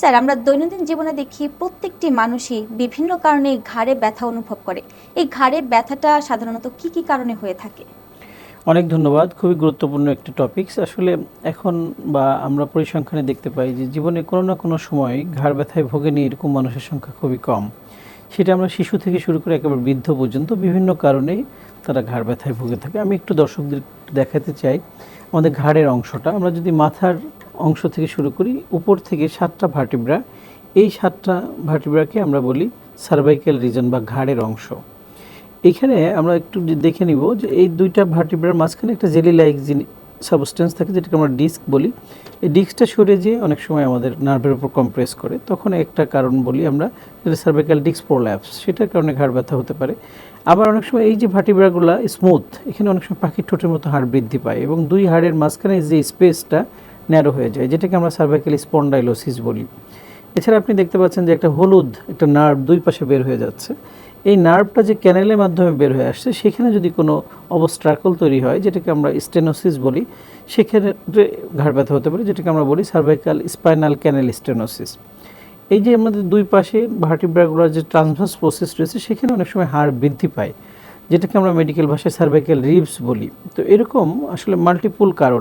Sir, আমরা দৈনন্দিন জীবনে দেখি প্রত্যেকটি মানুষই বিভিন্ন কারণে ঘাড়ে ব্যথা অনুভব করে। এই ঘাড়ে ব্যথাটা সাধারণত কি কি কারণে হয়ে থাকে? অনেক ধন্যবাদ। খুবই গুরুত্বপূর্ণ একটি টপিকস আসলে এখন বা আমরা পরিসংখ্যানে দেখতে পাই যে জীবনে কোনো না কোনো সময় ঘাড় ব্যথায় ভোগেনি এরকম মানুষের সংখ্যা খুবই কম। সেটা আমরা শিশু থেকে শুরু করে একেবারে বৃদ্ধ পর্যন্ত বিভিন্ন কারণেই তারা ঘাড় ব্যথায় ভুগে থাকে। আমি একটু দর্শকদের দেখাতে চাই আমাদের ঘাড়ের অংশটা। আমরা যদি মাথার অংশ থেকে শুরু করি, উপর থেকে সাতটা ভার্টিব্রা এই সাতটা ভার্টিব্রাকে আমরা বলি সার্ভাইকাল রিজন বা ঘাড়ের অংশ। এখানে আমরা একটু দেখে নিব যে এই দুইটা ভার্টিব্রার মাঝখানে একটা জেলি লাইক সাবস্টেন্স থাকে, যেটাকে আমরা ডিস্ক বলি। এই ডিস্কটা সরে যেয়ে অনেক সময় আমাদের নার্ভের উপর কম্প্রেস করে। তখন একটা কারণ বলি আমরা যেটা সার্ভাইকাল ডিস্ক প্রোল্যাপস সেটার কারণে ঘাড় ব্যথা হতে পারে। আবার অনেক সময় এই যে ভার্টিব্রাগুলো স্মুথ এখানে অনেক সময় পাখির ঠোঁটের মতো হাড় বৃদ্ধি পায় এবং দুই হাড়ের মাঝখানে যে স্পেসটা ন্যারো হয়ে যায়, যেটাকে আমরা সার্ভাইকাল স্পন্ডাইলোসিস বলি। এছাড়া আপনি দেখতে পাচ্ছেন যে একটা হলুদ, একটা নার্ভ দুই পাশে বের হয়ে যাচ্ছে। এই নার্ভটা যে ক্যানেলের মাধ্যমে বের হয়ে আসছে, সেখানে যদি কোনো অবস্ট্রাকল তৈরি হয়, যেটাকে আমরা স্টেনোসিস বলি, সেক্ষেত্রে ঘাড় ব্যথা হতে পারে, যেটাকে আমরা বলি সার্ভাইকাল স্পাইনাল ক্যানেল স্টেনোসিস এই যে আমাদের দুই পাশে ভার্টিব্রাগুলোর যে ট্রান্সভার্স প্রসেস রয়েছে, সেখানে অনেক সময় হাড় বৃদ্ধি পায়, যেটাকে আমরা মেডিকেল ভাষায় সার্ভাইকাল রিবস বলি। তো এরকম আসলে মাল্টিপুল কারণ।